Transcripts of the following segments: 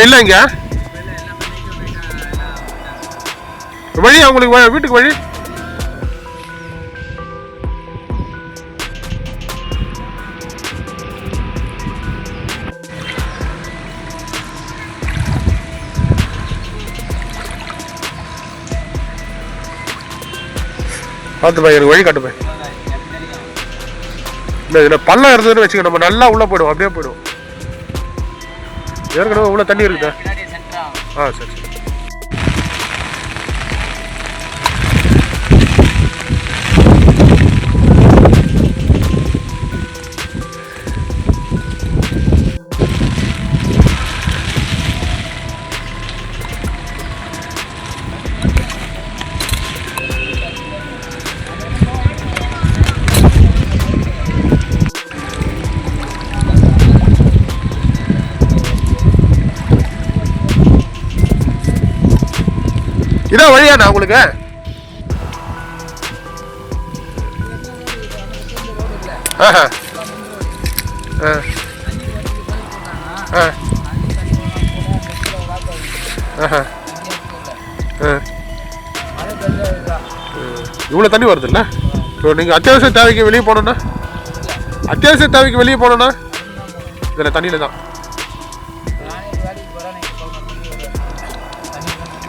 இப்போ இல்ல இங்க? வழி அவங்களுக்கு வீட்டுக்கு வழி. பார்த்து எனக்கு வழி காட்டுப்பேன் இல்லை இதில் பள்ளம் இருந்ததுன்னு வச்சுக்க நம்ம நல்லா உள்ளே போயிடுவோம் அப்படியே போயிடுவோம். ஏற்கனவே உள்ள தண்ணி இருக்குதா? ஆ சரி சரி. இதான் வழியாண்ணா உங்களுக்கு. ஆஹா. ஆ. ஆ. ஆஹா. ஆ. இவ்வளோ தண்ணி வருதுல்ல? இப்போ நீங்கள் அத்தியாவசிய தேவைக்கு வெளியே போனோன்னா அத்தியாவசிய தேவைக்கு வெளியே போனோன்னா இதில் தண்ணியில் தான்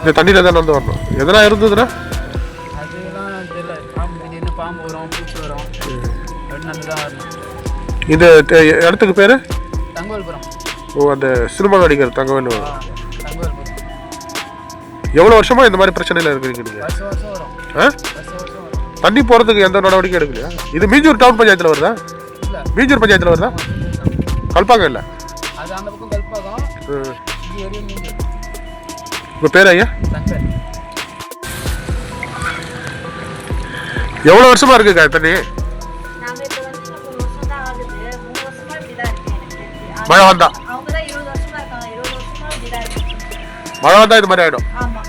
இந்த தண்ணியில் தான் வந்து வரணும்? எதனா இருந்ததுன்னா? இந்த இடத்துக்கு பேர்? ஓ அந்த சினிமா நடிகர் தங்கவேலு. எவ்வளோ வருஷமா இந்த மாதிரி பிரச்சனையில் இருக்கிறீங்க நீங்கள் தண்ணி போகிறதுக்கு எந்த நடவடிக்கையும் எடுக்கலையா? இது மீஞ்சூர் டவுன் பஞ்சாயத்தில் வருதா? மீஞ்சூர் பஞ்சாயத்தில் வருதா? கல்பாக்கம் இல்லை? உங்கள் பேர் ஐயா? எவ்வளோ வருஷமா இருக்குக்கா தண்ணி நாங்க இப்ப வந்து மூணு வருஷம் தான் ஆகுது. மூணு வருஷமா இப்படிதான் இருக்கு எனக்கு தெரிஞ்சு. மழை வந்தா? மழை வந்தால் இது மாதிரி ஆகிடும் ஆமா.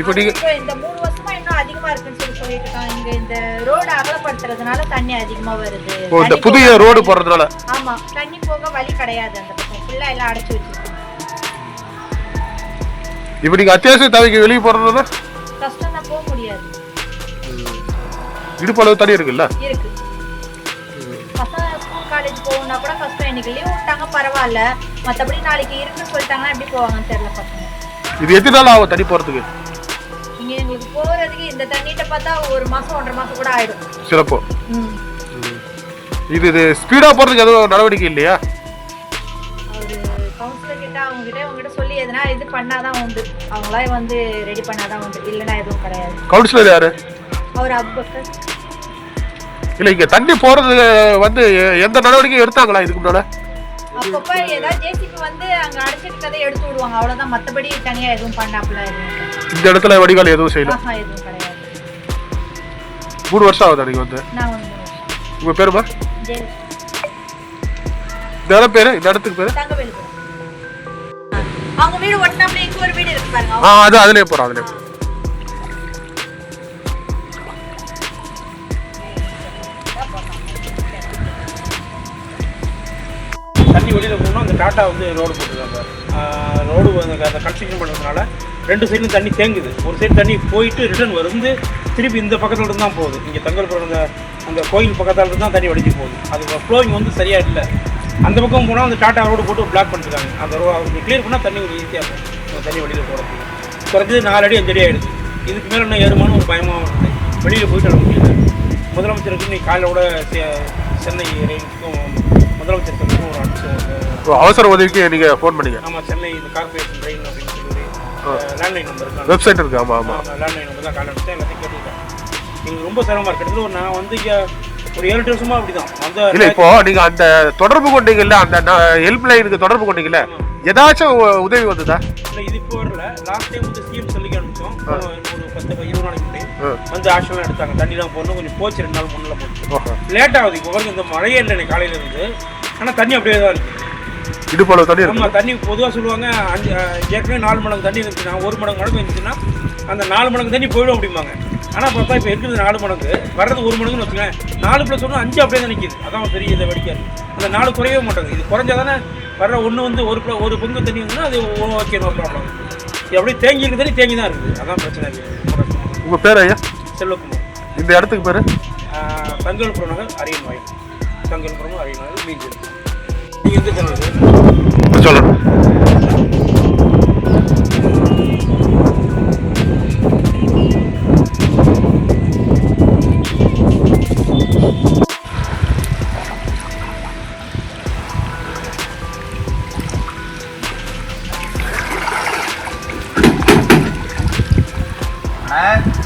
இப்போ இப்போ இந்த மூணு வருஷமா இன்னும் அதிகமா இருக்குன்னு சொல்லி சொல்லிட்டு இருக்காங்க. இங்க இந்த ரோடு அகலப்படுத்துறதுனால தண்ணி அதிகமா வருது. இந்த புதிய ரோடு போடுறதுனால ஆமா. தண்ணி போக வழி கிடையாது அந்த பக்கம். ஃபுல்லா எல்லாம் அடைச்சு வச்சிருக்காங்க இப்போ நீங்கள் அத்தியாவசிய தேவைக்கு வெளியே போகிறதுனா கஷ்டம் போக முடியாது. இடுப்பு அளவு தண்ணி இருக்குல்ல? இருக்கு. பசங்க ஸ்கூல் காலேஜ் போகணும்னா கூட கஷ்டம். இன்னைக்கு லீவ் விட்டாங்க பரவாயில்ல. மத்தபடி நாளைக்கு இருக்குன்னு சொல்லிட்டாங்கன்னா எப்படி போவாங்கன்னு தெரியல பசங்க. இது எத்தனை நாள் ஆகும் தண்ணி போகிறதுக்கு இங்க எங்களுக்கு போறதுக்கு இந்த தண்ணிட்ட பார்த்தா ஒரு மாசம் ஒன்றரை மாசம் கூட ஆயிடும். சிறப்பு. இது இது ஸ்பீடாக போகிறதுக்கு எதுவும் நடவடிக்கை இல்லையா? பண்ணாதான் உண்டு. அவங்களா வந்து ரெடி பண்ணாதான் உண்டு. இல்லைன்னா எதுவும் கிடையாது. கவுன்சிலர் யாரு? அவர் அபுபக்கர். இல்ல இங்க தண்ணி போறது வந்து எந்த நடவடிக்கையும் எடுத்தாங்களா இதுக்கு முன்னால? அப்பப்ப ஏதாவது ஜேசிபி வந்து அங்க அடைச்சிட்டு கதை எடுத்து விடுவாங்க. அவ்வளவுதான். மத்தபடி தனியா எதுவும் பண்ணாப்புல. இந்த இடத்துல வடிகால் எதுவும் செய்யல? எதுவும் கிடையாது. மூணு வருஷம் ஆகுது நீங்க வந்து? நான் வந்து. உங்க பேருமா இந்த இடம் பேரு? இந்த இடத்துக்கு பேரு? தங்கவேலுபுரம் அவங்க வீடு ஒட்டினாப்புல இங்க ஒரு வீடு இருக்கு பாருங்க. ஆ அது அதுலயே போறோம் அதுலயே போறோம். தண்ணி வெளியில் போகணும் அந்த டாட்டா வந்து ரோடு போட்டுருக்காங்க. ரோடு அந்த கன்ஸ்ட்ரக்ஷன் பண்ணுறதுனால ரெண்டு சைடும் தண்ணி தேங்குது. ஒரு சைடு தண்ணி போயிட்டு ரிட்டர்ன் வந்து திருப்பி இந்த பக்கத்துல இருந்து தான் போகுது. இங்கே தங்கல்புரம் அந்த அந்த கோயில் பக்கத்தால இருந்து தான் தண்ணி வடிச்சு போகுது. அது ஃப்ளோயிங் வந்து சரியாக இல்லை. அந்த பக்கம் போனால் அந்த டாட்டா ரோடு போட்டு பிளாக் பண்ணிருக்காங்க. அந்த ரோ அவங்க கிளியர் பண்ணால் தண்ணி ஒரு ஈஸியாக இருக்கும். தண்ணி வெளியில் போகிறதுக்கு குறைஞ்சது நாலு அடி அஞ்சு அடி ஆயிடுச்சு. இதுக்கு மேலே என்ன ஏறுமான்னு ஒரு பயமாக இருக்குது வெளியில் போயிட்டு வர முடியல. முதலமைச்சருக்கு இன்னைக்கு காலையில் கூட சென்னை ரயிலுக்கும் முதலமைச்சர் சொல்லிட்டு ஒரு ஓ, அவசர உதவிக்கு நீங்க ஃபோன் பண்ணீங்க? ஆமாம் சென்னை இந்த கார்பரேஷன் ட்ரெயின் அப்படின்னு சொல்லி லேண்ட்லைன் நம்பர் இருக்கு. வெப்சைட் இருக்கு. ஆமா ஆமா. லேண்ட்லைன் நம்பர் தான் கால் அடிச்சேன் எல்லாத்தையும் கேட்டுக்கிட்டேன். எங்களுக்கு ரொம்ப சிரமமாக இருக்கு. கிட்டத்தட்ட ஒரு நான் வந்து இங்கே ஒரு ஏழு வருஷமா அப்படி தான் அந்த இல்ல இப்போ நீங்க அந்த தொடர்பு கொண்டீங்கல்ல அந்த ஹெல்ப் லைனுக்கு தொடர்பு கொண்டீங்கல்ல ஏதாச்சும் உதவி வந்ததா? இல்லை இது இப்போ வரல. லாஸ்ட் டைம் வந்து அனுப்பிச்சோம் ஒரு பத்து இருபது நாளைக்கு முன்னாடி. வந்து ஆக்ஷன்லாம் எடுத்தாங்க. தண்ணிலாம் போடணும். கொஞ்சம் போச்சு ரெண்டு நாள் முன்னில் போச்சு. லேட் ஆகுது. இப்போ வரைக்கும் இந்த மழையே இல்லை காலையில இருந்து. ஆனால் தண்ணி அப்படியே தான் இருக்குது இடுப்பளவு தண்ணி இருக்கு. ஆமாம் தண்ணி பொதுவாக சொல்லுவாங்க அஞ்சு ஏற்கனவே நாலு மடங்கு தண்ணி இருந்துச்சுன்னா ஒரு மடங்கு மடங்கு இருந்துச்சுன்னா அந்த நாலு மடங்கு தண்ணி போயிடும் அப்படிம்பாங்க. ஆனால் பார்த்தா இப்போ இருக்கிறது நாலு மடங்கு. வர்றது ஒரு மடங்குன்னு வச்சுக்கோங்க நாலு ப்ளஸ் ஒன்று அஞ்சு அப்படியே தான் நிற்கிது அதான் பெரிய இதை வெடிக்காது. அந்த நாலு குறையவே மாட்டாங்க. இது குறைஞ்சா தானே வர்ற ஒன்று வந்து ஒரு ஒரு பங்கு தண்ணி வந்துன்னா அது ஓகே நோ ப்ராப்ளம் இது அப்படியே தேங்கி இருக்கு தண்ணி தேங்கி தான் இருக்குது. அதான் பிரச்சனை இருக்குது உங்க பேர் ஐயா? செல்வகுமார். இந்த இடத்துக்கு பேரு? தங்கல்புரம் நகர் அரியன் வாயில். தங்கல்புரம் அரியன் வாயில் மீஞ்சல் நீங்கள் எந்த சேனல் சொல்லணும் அப்படியே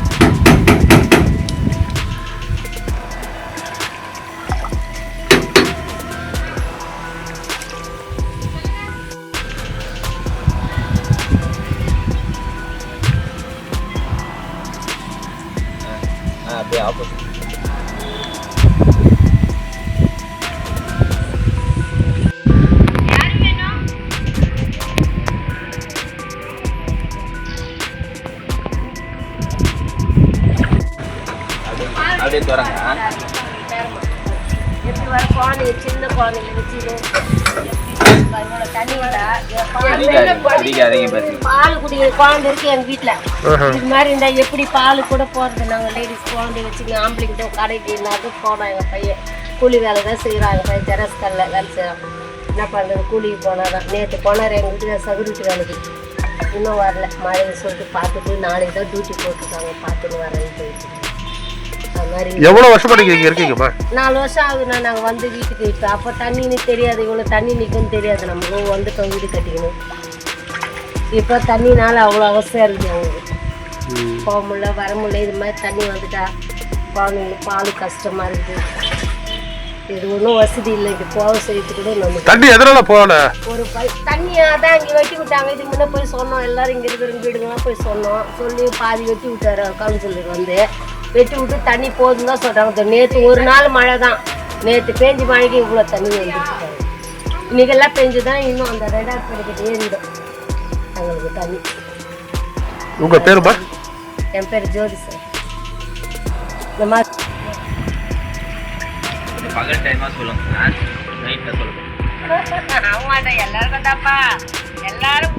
சின்ன குழந்தைங்க வச்சுட்டு தண்ணி குடிக்காதீங்க குடிக்காதீங்க பேசுங்க பால் குடிக்கிற குழந்தை இருக்கு எங்க வீட்டுல இது மாதிரி இருந்தா எப்படி பால் கூட போறது? நாங்க லேடிஸ் குழந்தை வச்சுங்க ஆம்பளைங்கிட்ட கடைக்கு இல்லாத போனோம் எங்க பையன் கூலி வேலை தான் செய்யறான் எங்க பையன் கல்ல வேலை செய்யறான் என்ன பண்றது? கூலிக்கு போனாதான். நேற்று போனார் எங்க வீட்டுல சகுரிட்டு வேலைக்கு. இன்னும் வரல. மழையை சொல்லிட்டு பார்த்துட்டு நாளைக்கு தான் டியூட்டி போட்டிருக்காங்க. பார்த்துட்டு வரேன்னு போயிட்டு மாதிரி. எவ்வளவு வருஷமா நீங்க இங்க இருக்கீங்கம்மா? நாலு வருஷம் ஆகுதுண்ணா நாங்கள் வந்து வீட்டுக்கு இப்போ. அப்போ தண்ணின்னு தெரியாது இவ்வளோ தண்ணி நிற்கும்னு தெரியாது. நம்மளும் வந்துட்டோம் வீடு கட்டிக்கணும் இப்போ தண்ணினால அவ்வளோ அவசியம் இருக்குது அவங்களுக்கு போக முடியல வர முடியல. இது மாதிரி தண்ணி வந்துட்டா குழந்தைங்களுக்கு பால் கஷ்டமாக இருக்குது இது ஒன்றும் வசதி இல்லை. இது போக செய்யறது கூட நமக்கு தண்ணி எதனால போகல? ஒரு பை தண்ணியாக தான் இங்கே வெட்டி விட்டாங்க. இதுக்கு முன்னே போய் சொன்னோம். எல்லாரும் இங்கே இருக்கிற வீடுங்களாம் போய் சொன்னோம். சொல்லி பாதி வெட்டி விட்டாரு கவுன்சிலர் வந்து. வெட்டி விட்டு தண்ணி போதும் தான் சொல்கிறாங்க நேற்று ஒரு நாள் மழை தான் நேற்று பேஞ்சு மழைக்கு இவ்வளோ தண்ணி வந்துருக்காங்க இன்னைக்கெல்லாம் பெஞ்சு தான் இன்னும் அந்த ரெடார் படிக்கட்டு ஏறிடும் எங்களுக்கு தண்ணி. உங்க பேருமா என் பேர் ஜோதி சார். இந்த மாதிரி பகல் சொல்லுங்க. சொல்லுங்க. எல்லாருக்கும் தான்ப்பா. எல்லாரும்